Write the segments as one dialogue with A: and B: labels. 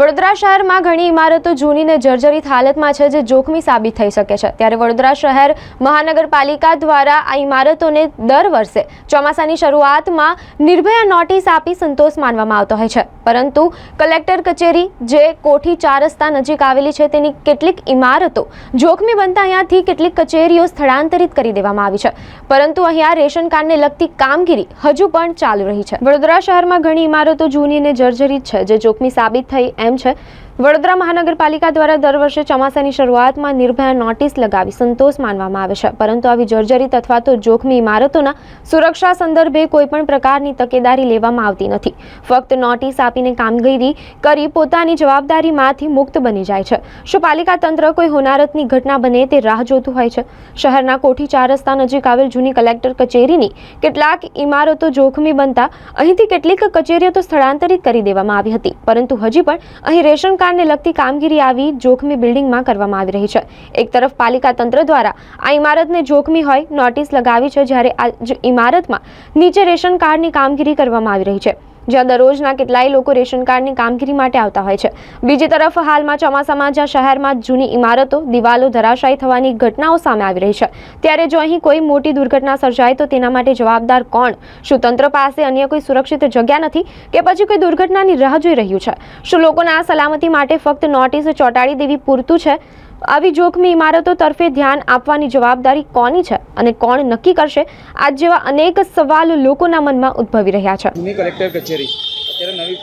A: વડોદરા શહેરમાં ઘણી ઇમારતો જૂની ને જર્જરિત હાલતમાં છે જે જોખમી સાબિત થઈ શકે છે. ત્યારે વડોદરા શહેર મહાનગરપાલિકા દ્વારા આ ઇમારતોને દર વર્ષે ચોમાસાની શરૂઆતમાં નિર્ભયા નોટિસ આપી સંતોષ માનવામાં આવતો હોય છે. પરંતુ કલેક્ટર કચેરી જે કોઠી ચાર રસ્તા નજીક આવેલી છે તેની કેટલીક ઇમારતો જોખમી બનતા અહીંયાથી કેટલીક કચેરીઓ સ્થળાંતરિત કરી દેવામાં આવી છે. પરંતુ અહીંયા રેશન કાર્ડને લગતી કામગીરી હજુ પણ ચાલુ રહી છે. વડોદરા શહેરમાં ઘણી ઇમારતો જૂની અને જર્જરિત છે જે જોખમી સાબિત થઈ એમ છે. વડોદરા મહાનગરપાલિકા દ્વારા દર વર્ષે ચોમાસાની શરૂઆતમાં નિર્ભયા નોટિસ લગાવી સંતોષ માનવામાં આવે છે. પરંતુ આવી જર્જરિત અથવા તો જોખમી ઇમારતોના સુરક્ષા સંદર્ભે કોઈપણ પ્રકારની તકેદારી લેવામાં આવતી નથી. ફક્ત નોટિસ આપીને કામગીરી કરી પોતાની જવાબદારીમાંથી મુક્ત બની જાય છે. શું પાલિકા તંત્ર કોઈ હોનારતની ઘટના બને તે રાહ જોતું હોય છે? શહેરના કોઠી ચાર રસ્તા નજીક આવેલ જૂની કલેક્ટર કચેરીની કેટલાક ઇમારતો જોખમી બનતા અહીંથી કેટલીક કચેરીઓ તો સ્થળાંતરિત કરી દેવામાં આવી હતી. પરંતુ હજી પણ અહીં રેશન કાર્ડને લગતી કામગીરી આવી જોખમી બિલ્ડિંગમાં કરવામાં આવી રહી છે. એક તરફ પાલિકા તંત્ર દ્વારા આ ઇમારતને જોખમી હોય નોટિસ લગાવી છે, જ્યારે આ ઇમારતમાં નીચે રેશન કાર્ડની કામગીરી કરવામાં આવી રહી છે. જ્યાં દરરોજના કેટલાય લોકો રેશન કાર્ડની કામગીરી માટે આવતા હોય છે. બીજી તરફ હાલમાં ચોમાસામાં જ્યાં શહેરમાં જૂની ઇમારતો, દિવાલો ધરાશાયી થવાની ઘટનાઓ સામે આવી રહી છે. ત્યારે જો અહીં કોઈ મોટી દુર્ઘટના સર્જાય તો તેના માટે જવાબદાર કોણ? શું તંત્ર પાસે અન્ય કોઈ સુરક્ષિત જગ્યા નથી કે પછી કોઈ દુર્ઘટનાની રાહ જોઈ રહ્યું છે? શું લોકોના આ સલામતી માટે ફક્ત નોટિસ ચોંટાડી દેવી પૂરતું છે? આવી જોખમી ઇમારતો તરફે ધ્યાન આપવાની જવાબદારી કોની છે અને કોણ નક્કી કરશે? આજ જેવા અનેક સવાલ લોકોના મનમાં ઉદ્ભવી રહ્યા છે.
B: કલેક્ટર કચેરી. અત્યારે નવી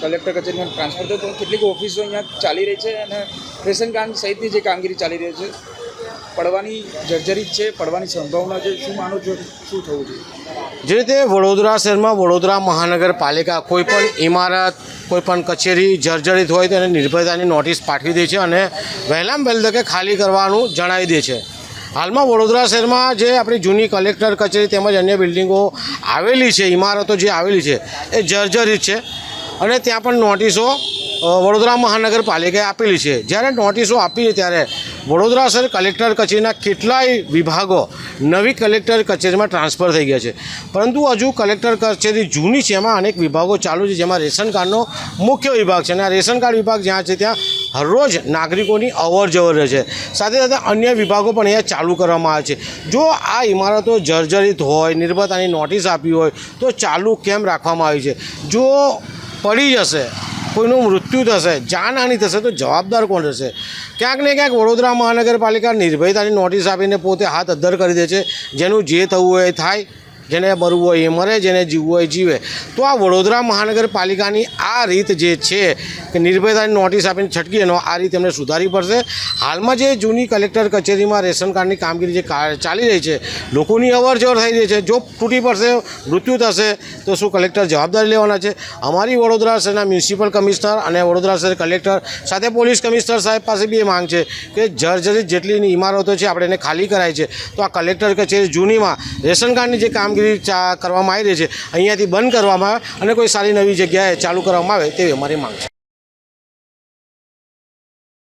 B: કલેક્ટર કચેરીમાં ટ્રાન્સફર થયો તો કેટલીક ઓફિસો અહીંયા ચાલી રહી છે અને રેશન કાર્ડ સહિતની જે કામગીરી ચાલી રહી છે પડવાની જર્જરિત છે, પડવાની સંભાવના છે, શું માનો છો? શું થવું જોઈએ?
C: જે રીતે વડોદરા શહેરમાં વડોદરા મહાનગરપાલિકા કોઈ પણ ઇમારત, કોઈ પણ કચેરી જર્જરિત હોય તેને નિર્ભયતાની નોટિસ પાઠવી દે છે અને વહેલામ વહેલ તકે ખાલી કરવાનું જણાવી દે છે. હાલમાં વડોદરા શહેરમાં જે આપણી જૂની કલેક્ટર કચેરી તેમજ અન્ય બિલ્ડિંગો આવેલી છે, ઇમારતો જે આવેલી છે, એ જર્જરિત છે અને ત્યાં પણ નોટિસો વડોદરા મહાનગરપાલિકાએ આપેલી છે. જ્યારે નોટિસો આપી ત્યારે વડોદરા શહેર કલેક્ટર કચેરીના કેટલાય વિભાગો નવી કલેક્ટર કચેરીમાં ટ્રાન્સફર થઈ ગયા છે. પરંતુ હજુ કલેક્ટર કચેરી જૂની છે, એમાં અનેક વિભાગો ચાલુ છે, જેમાં રેશન કાર્ડનો મુખ્ય વિભાગ છે. અને આ રેશન કાર્ડ વિભાગ જ્યાં છે, ત્યાં હરરોજ નાગરિકોની અવર જવર રહે છે. સાથે સાથે અન્ય વિભાગો પણ અહીંયા ચાલુ કરવામાં આવે છે. જો આ ઇમારતો જર્જરિત હોય, નિર્ભરતાની નોટિસ આપી હોય, તો ચાલુ કેમ રાખવામાં આવી છે? જો પડી જશે કોઈનું મૃત્યુ થશે જાનહાનિ થશે તો જવાબદાર કોણ રહેશે? ક્યાંક ને ક્યાંક વડોદરા મહાનગરપાલિકા નિર્ભયતાની નોટિસ આપીને પોતે હાથ અદ્ધર કરી દે છે. જેનું જે થવું હોય એ થાય. જેને મરવું હોય એ મરે, જેને જીવવું હોય જીવે. તો આ વડોદરા મહાનગરપાલિકાની આ રીત જે છે કે નિર્ભયતાની નોટિસ આપીને છટકી એનો આ રીત એમને સુધારવી પડશે. હાલમાં જે જૂની કલેક્ટર કચેરીમાં રેશન કાર્ડની કામગીરી જે ચાલી રહી છે, લોકોની અવરજવર થઈ રહી છે જો તૂટી પડશે, મૃત્યુ થશે, તો શું કલેક્ટર જવાબદારી લેવાના છે? અમારી વડોદરા શહેરના મ્યુનિસિપલ કમિશનર અને વડોદરા શહેર કલેક્ટર સાથે પોલીસ કમિશનર સાહેબ પાસે બી એ માંગ છે કે જર્જરિત જેટલી ઇમારતો છે, આપણે એને ખાલી કરાય છે. તો આ કલેક્ટર કચેરી જૂનીમાં રેશન કાર્ડની જે કામગીરી કરવામાં આવી રહી છે. અહીંયાથી બંધ કરવામાં આવે અને કોઈ સારી નવી જગ્યાએ ચાલુ કરવામાં આવે તેવી અમારી માંગ છે.